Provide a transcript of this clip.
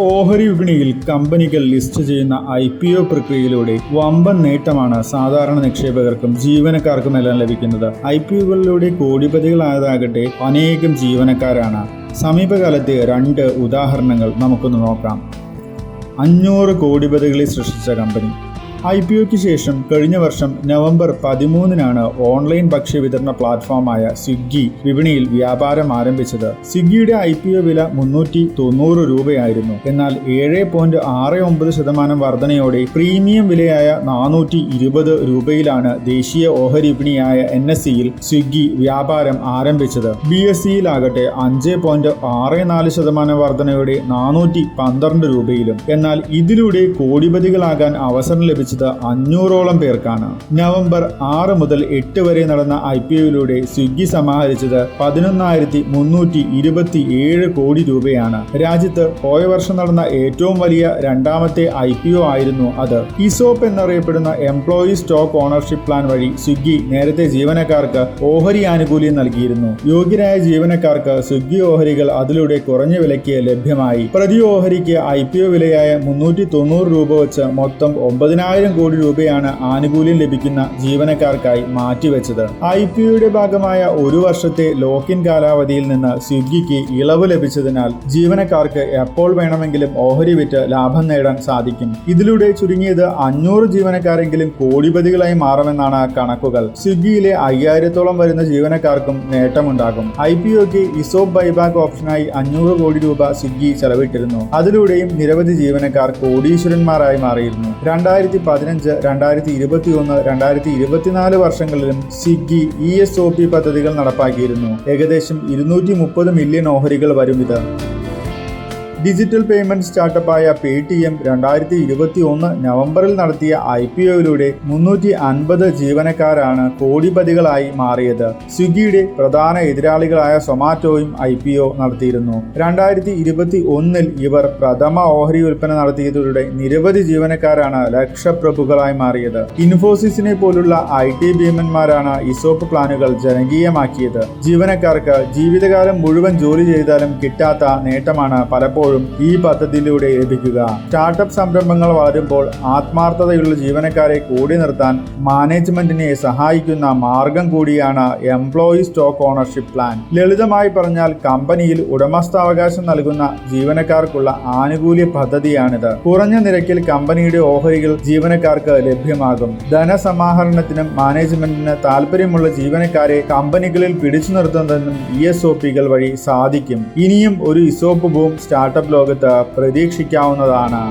ഓഹരി വിപണിയിൽ കമ്പനികൾ ലിസ്റ്റ് ചെയ്യുന്ന ഐ പി ഒ പ്രക്രിയയിലൂടെ വമ്പൻ നേട്ടമാണ് സാധാരണ നിക്ഷേപകർക്കും ജീവനക്കാർക്കും എല്ലാം ലഭിക്കുന്നത്. ഐ പി ഒകളിലൂടെ കോടിപതികളായതാകട്ടെ അനേകം ജീവനക്കാരാണ്. സമീപകാലത്തെ രണ്ട് ഉദാഹരണങ്ങൾ നമുക്കൊന്ന് നോക്കാം. അഞ്ഞൂറ് കോടിപതികളെ സൃഷ്ടിച്ച കമ്പനി. ഐ പി ഒക്ക് ശേഷം കഴിഞ്ഞ വർഷം നവംബർ പതിമൂന്നിനാണ് ഓൺലൈൻ ഭക്ഷ്യവിതരണ പ്ലാറ്റ്ഫോമായ സ്വിഗ്ഗി വിപണിയിൽ വ്യാപാരം ആരംഭിച്ചത്. സ്വിഗ്ഗിയുടെ ഐ പി ഒ വില മുന്നൂറ്റി തൊണ്ണൂറ് രൂപയായിരുന്നു. എന്നാൽ ഏഴ് പോയിന്റ് ആറ് ഒമ്പത് ശതമാനം വർധനയോടെ പ്രീമിയം വിലയായ നാനൂറ്റി ഇരുപത് രൂപയിലാണ് ദേശീയ ഓഹരി വിപണിയായ എൻ എസ് സിയിൽ സ്വിഗ്ഗി വ്യാപാരം ആരംഭിച്ചത്. ബി എസ് സിയിലാകട്ടെ അഞ്ച് പോയിന്റ് ആറ് നാല് ശതമാനം വർധനയോടെ നാനൂറ്റി പന്ത്രണ്ട് രൂപയിലും. എന്നാൽ ഇതിലൂടെ കോടിപതികളാകാൻ അവസരം ലഭിച്ചത് അഞ്ഞൂറോളം പേർക്കാണ്. നവംബർ ആറ് മുതൽ എട്ട് വരെ നടന്ന ഐ പി ഒയിലൂടെ സ്വിഗ്ഗി സമാഹരിച്ചത് പതിനൊന്നായിരത്തി മുന്നൂറ്റി ഇരുപത്തി ഏഴ് കോടി രൂപയാണ്. രാജ്യത്ത് പോയ വർഷം നടന്ന ഏറ്റവും വലിയ രണ്ടാമത്തെ ഐ പി ഒ ആയിരുന്നു അത്. ഇസോപ്പ് എന്നറിയപ്പെടുന്ന എംപ്ലോയി സ്റ്റോക്ക് ഓണർഷിപ്പ് പ്ലാൻ വഴി സ്വിഗ്ഗി നേരത്തെ ജീവനക്കാർക്ക് ഓഹരി ആനുകൂല്യം നൽകിയിരുന്നു. യോഗ്യരായ ജീവനക്കാർക്ക് സ്വിഗ്ഗി ഓഹരികൾ അതിലൂടെ കുറഞ്ഞ വിലയ്ക്ക് ലഭ്യമായി. പ്രതി ഓഹരിക്ക് ഐ പി ഒ വിലയായ മുന്നൂറ്റി തൊണ്ണൂറ് രൂപ വെച്ച് മൊത്തം ഒമ്പതിനായിരം കോടി രൂപയാണ് ആനുകൂല്യം ലഭിക്കുന്ന ജീവനക്കാർക്കായി മാറ്റിവെച്ചത്. ഐ പി ഒയുടെ ഭാഗമായ ഒരു വർഷത്തെ ലോക്കിൻ കാലാവധിയിൽ നിന്ന് സ്വിഗ്ഗിക്ക് ഇളവ് ലഭിച്ചതിനാൽ ജീവനക്കാർക്ക് എപ്പോൾ വേണമെങ്കിലും ഓഹരി വിറ്റ് ലാഭം നേടാൻ സാധിക്കും. ഇതിലൂടെ ചുരുങ്ങിയത് അഞ്ഞൂറ് ജീവനക്കാരെങ്കിലും കോടിപതികളായി മാറുമെന്നാണ് കണക്കുകൾ. സ്വിഗ്ഗിയിലെ അയ്യായിരത്തോളം വരുന്ന ജീവനക്കാർക്കും നേട്ടമുണ്ടാകും. ഐ പി ഒക്ക് ഇസോപ്പ് ബൈബാക്ക് ഓപ്ഷനായി അഞ്ഞൂറ് കോടി രൂപ സ്വിഗ്ഗി ചെലവിട്ടിരുന്നു. അതിലൂടെയും നിരവധി ജീവനക്കാർ കോടീശ്വരന്മാരായി മാറിയിരുന്നു. രണ്ടായിരത്തി പതിനഞ്ച് രണ്ടായിരത്തി ഇരുപത്തി ഒന്ന് രണ്ടായിരത്തി ഇരുപത്തിനാല് വർഷങ്ങളിലും Swiggy E S O P പദ്ധതികൾ നടപ്പാക്കിയിരുന്നു. ഏകദേശം ഇരുന്നൂറ്റി മുപ്പത് മില്യൺ ഓഹരികൾ വരും ഇത്. ഡിജിറ്റൽ പേയ്മെന്റ് സ്റ്റാർട്ടപ്പായ പേ ടി എം രണ്ടായിരത്തി ഇരുപത്തി ഒന്ന് നവംബറിൽ നടത്തിയ ഐ പി ഒയിലൂടെ മുന്നൂറ്റി അൻപത് ജീവനക്കാരാണ് കോടിപതികളായി മാറിയത്. സ്വിഗ്ഗിയുടെ പ്രധാന എതിരാളികളായ സൊമാറ്റോയും ഐ പി ഒ നടത്തിയിരുന്നു. രണ്ടായിരത്തി ഇരുപത്തി ഒന്നിൽ ഇവർ പ്രഥമ ഓഹരി വിൽപ്പന നടത്തിയതിലൂടെ നിരവധി ജീവനക്കാരാണ് ലക്ഷപ്രഭുക്കളായി മാറിയത്. ഇൻഫോസിസിനെ പോലുള്ള ഐ ടി ഭീമന്മാരാണ് ഇസോപ്പ് പ്ലാനുകൾ ജനകീയമാക്കിയത്. ജീവനക്കാർക്ക് ജീവിതകാലം മുഴുവൻ ജോലി ചെയ്താലും കിട്ടാത്ത നേട്ടമാണ് പലപ്പോഴും ഈ പദ്ധതിയിലൂടെ ലഭിക്കുക സ്റ്റാർട്ടപ്പ് സംരംഭങ്ങൾ വളരുമ്പോൾ ആത്മാർത്ഥതയുള്ള ജീവനക്കാരെ കൂടി നിർത്താൻ മാനേജ്മെന്റിനെ സഹായിക്കുന്ന മാർഗം കൂടിയാണ് എംപ്ലോയി സ്റ്റോക്ക് ഓണർഷിപ്പ് പ്ലാൻ ലളിതമായി പറഞ്ഞാൽ കമ്പനിയിൽ ഉടമസ്ഥാവകാശം നൽകുന്ന ജീവനക്കാർക്കുള്ള ആനുകൂല്യ പദ്ധതിയാണിത്. കുറഞ്ഞ നിരക്കിൽ കമ്പനിയുടെ ഓഹരികൾ ജീവനക്കാർക്ക് ലഭ്യമാകും. ധനസമാഹരണത്തിനും മാനേജ്മെന്റിന് താല്പര്യമുള്ള ജീവനക്കാരെ കമ്പനികളിൽ പിടിച്ചു നിർത്തുന്നതിനും ഇ എസ് ഒ പികൾ വഴി സാധിക്കും. ഇനിയും ഒരു ഇസോപ്പ് ബൂം സ്റ്റാർട്ടപ്പ് ലോകത്ത് പ്രതീക്ഷിക്കാവുന്നതാണ്.